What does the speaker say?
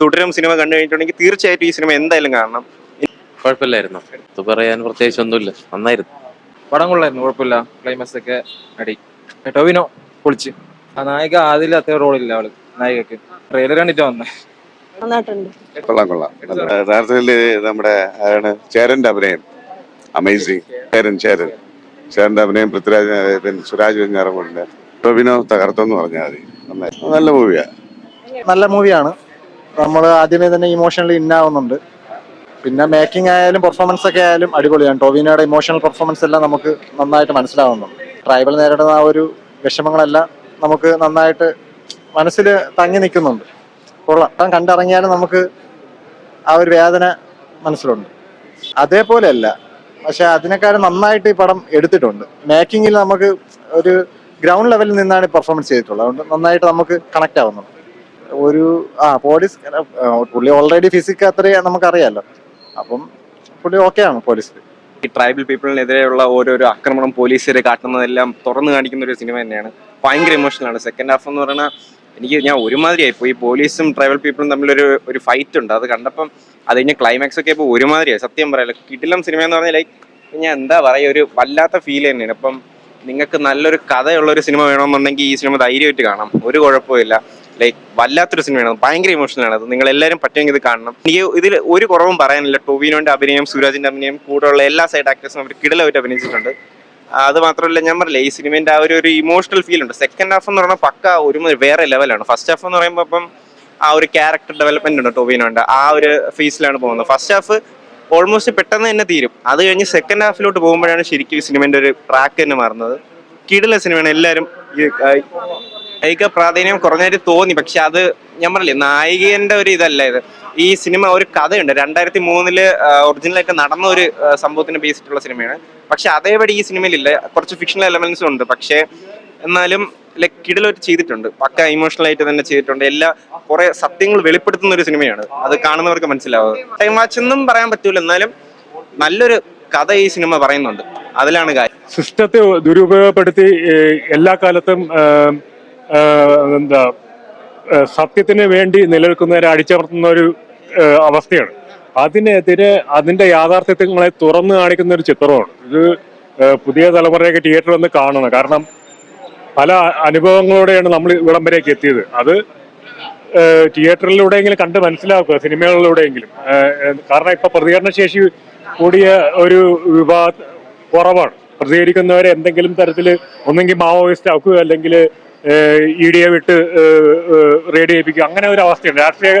തുടരും സിനിമ കണ്ടു കഴിഞ്ഞിട്ടുണ്ടെങ്കിൽ തീർച്ചയായിട്ടും ഈ സിനിമ എന്തായാലും കാണണം. കുഴപ്പമില്ലായിരുന്നു. ഇത് പറയാൻ പ്രത്യേകിച്ച് ഒന്നുമില്ല നന്നായിരുന്നു. പടം കൊള്ളായിരുന്നു. കുഴപ്പമില്ല. ക്ലൈമാക്സ് ഒക്കെ അടി. ടോവിനോ പൊളിച്ച്. ആ നായിക ആദ്യം അത്ര റോളില്ല അവൾ നായികക്ക്. ട്രെയിലർ കണ്ടിട്ട് വന്നേ. നന്നായിട്ടുണ്ട്. കൊള്ളാം കൊള്ളാം. യഥാർത്ഥത്തിൽ നമ്മുടെ ആരാണ്? ചേരന്റെ അഭിനയം. അമേസിങ് ചേരൻ ചേരൻ. ചേരന്റെ അഭിനയം പൃഥ്വിരാജ് ഏ, പിന്നെ സുരാജ് ടോവിനോ തകർത്തെന്ന് പറഞ്ഞാൽ മതി. നന്നായി. നല്ല മൂവിയാ നല്ല മൂവിയാണ് നമ്മൾ ആദ്യമേ തന്നെ ഇമോഷണലി ഇന്നാവുന്നുണ്ട് പിന്നെ മേക്കിംഗ് ആയാലും പെർഫോമൻസ് ഒക്കെ ആയാലും അടിപൊളിയാണ്. ടോവിനോയുടെ ഇമോഷണൽ പെർഫോമൻസ് എല്ലാം നമുക്ക് നന്നായിട്ട് മനസ്സിലാവുന്നുണ്ട്. ട്രൈബൽ നേരിടുന്ന ആ ഒരു വിഷമങ്ങളെല്ലാം നമുക്ക് നന്നായിട്ട് മനസ്സിൽ തങ്ങി നിൽക്കുന്നുണ്ട്. കൊള്ളാം. കണ്ടിറങ്ങിയാലും നമുക്ക് ആ ഒരു വേദന മനസ്സിലുണ്ട്. അതേപോലെയല്ല. പക്ഷെ അതിനേക്കാളും നന്നായിട്ട് ഈ പടം എടുത്തിട്ടുണ്ട്. മേക്കിങ്ങിൽ നമുക്ക് ഒരു ഗ്രൗണ്ട് ലെവലിൽ നിന്നാണ് പെർഫോമൻസ് ചെയ്തിട്ടുള്ളത്. അതുകൊണ്ട് നന്നായിട്ട് നമുക്ക് കണക്ട് ആവുന്നുണ്ട്. ഒരു ആ പോലീസ് പുള്ളി ഓൾറെഡി ഫിസിക് അത്രയും നമുക്കറിയാലോ. അപ്പം പുള്ളി ഓക്കെയാണ് പോലീസ് ഈ ട്രൈബൽ പീപ്പിളിനെതിരെയുള്ള ഓരോരോ ആക്രമണം പോലീസുകാരെ കാട്ടുന്നതെല്ലാം തുറന്നു കാണിക്കുന്ന ഒരു സിനിമ തന്നെയാണ്. ഭയങ്കര ഇമോഷണൽ ആണ്. സെക്കൻഡ് ഹാഫ് എന്ന് പറഞ്ഞാൽ എനിക്ക് ഞാൻ ഒരുമാതിരി ആയിപ്പോയി പോലീസും ട്രൈബൽ പീപ്പിളും തമ്മിലൊരു ഒരു ഫൈറ്റ് ഉണ്ട്. അത് കണ്ടപ്പം അത് കഴിഞ്ഞ ക്ലൈമാക്സ് ഒക്കെ ഇപ്പോൾ ഒരുമാതിരിയായി. സത്യം പറയാലോ കിടിലം സിനിമ എന്ന് പറഞ്ഞാൽ ലൈക്ക് ഞാൻ എന്താ പറയുക ഒരു വല്ലാത്ത ഫീൽ തന്നെയാണ്. അപ്പം നിങ്ങൾക്ക് നല്ലൊരു കഥയുള്ള ഒരു സിനിമ വേണമെന്നുണ്ടെങ്കിൽ ഈ സിനിമ ധൈര്യമായിട്ട് കാണാം. ഒരു കുഴപ്പമില്ല ലൈക്ക് വല്ലാത്തൊരു സിനിമയാണ് ഭയങ്കര ഇമോഷണലാണ് അത്. നിങ്ങൾ എല്ലാവരും പറ്റുമെങ്കിൽ ഇത് കാണണം. എനിക്ക് ഇതിൽ ഒരു കുറവും പറയാനില്ല. ടോവിനോന്റെ അഭിനയം സൂരജിന്റെ അഭിനയം കൂടെയുള്ള എല്ലാ സൈഡ് ആക്ടേഴ്സും അവർ കിടലായിട്ട് അഭിനയിച്ചിട്ടുണ്ട്. അത് മാത്രമല്ല ഞാൻ പറയില്ല ഈ സിനിമേന്റെ ആ ഒരു ഒരു ഇമോഷണൽ ഫീൽ ഉണ്ട്. സെക്കൻഡ് ഹാഫ് എന്ന് പറഞ്ഞാൽ പക്ക ഒരു വേറെ ലെവലാണ് ഫസ്റ്റ് ഹാഫ് എന്ന് പറയുമ്പോൾ അപ്പം ആ ഒരു ക്യാരക്ടർ ഡെവലപ്മെന്റ് ഉണ്ട് ടോവിനോന്റെ. ആ ഒരു ഫേസിലാണ് പോകുന്നത്. ഫസ്റ്റ് ഹാഫ് ഓൾമോസ്റ്റ് പെട്ടെന്ന് തന്നെ തീരും. അത് കഴിഞ്ഞ് സെക്കൻഡ് ഹാഫിലോട്ട് പോകുമ്പോഴാണ് ശരിക്കും ഈ സിനിമേന്റെ ഒരു ട്രാക്ക് തന്നെ മാറുന്നത്. കിടില സിനിമയാണ് എല്ലാവരും നായിക പ്രാധാന്യം കുറഞ്ഞായിട്ട് തോന്നി. പക്ഷെ അത് ഞാൻ പറഞ്ഞില്ലേ നായികന്റെ ഒരു ഇതല്ല ഇത്. ഈ സിനിമ ഒരു കഥയുണ്ട്. രണ്ടായിരത്തി മൂന്നിൽ ഒറിജിനലായിട്ട് നടന്ന ഒരു സംഭവത്തിന് ബേസ് ചെയ്തിട്ടുള്ള സിനിമയാണ്. പക്ഷെ അതേപടി ഈ സിനിമയിലില്ല. കുറച്ച് ഫിക്ഷണൽ എലമെന്റ്സും ഉണ്ട്. പക്ഷേ എന്നാലും ലൈക്ക് കിടിലൊരു ചെയ്തിട്ടുണ്ട്. പക്ക ഇമോഷണൽ ആയിട്ട് തന്നെ ചെയ്തിട്ടുണ്ട്. എല്ലാ കുറെ സത്യങ്ങൾ വെളിപ്പെടുത്തുന്ന ഒരു സിനിമയാണ്. അത് കാണുന്നവർക്ക് മനസ്സിലാവുക ടൈം വാച്ച് എന്നും പറയാൻ പറ്റൂല. എന്നാലും നല്ലൊരു കഥ ഈ സിനിമ പറയുന്നുണ്ട്. അതിലാണ് കാര്യം. സിസ്റ്റത്തെ ദുരുപയോഗപ്പെടുത്തി എല്ലാ കാലത്തും എന്താ സത്യത്തിന് വേണ്ടി നിലനിൽക്കുന്നവരെ അടിച്ചമർത്തുന്ന ഒരു അവസ്ഥയാണ്. അതിനെതിരെ അതിന്റെ യാഥാർത്ഥ്യങ്ങളെ തുറന്നു കാണിക്കുന്ന ഒരു ചിത്രമാണ്. ഇത് പുതിയ തലമുറയൊക്കെ തിയേറ്ററിൽ വന്ന് കാണണം കാരണം പല അനുഭവങ്ങളോടെയാണ് നമ്മൾ ഇവിടം വരെയൊക്കെ എത്തിയത്. അത് തിയേറ്ററിലൂടെയെങ്കിലും കണ്ട് മനസ്സിലാക്കുക സിനിമകളിലൂടെയെങ്കിലും. കാരണം ഇപ്പൊ പ്രതികരണ ശേഷി കൂടിയ ഒരു വിഭാഗ കുറവാണ്. പ്രതികരിക്കുന്നവരെ എന്തെങ്കിലും തരത്തിൽ ഒന്നെങ്കിൽ മാവോയിസ്റ്റ് ആക്കുക അല്ലെങ്കിൽ ഇ ഡി എ വിട്ട് റേഡിയോ ഏൽപ്പിക്കുക അങ്ങനെ ഒരു അവസ്ഥയുണ്ട്. രാഷ്ട്രീയ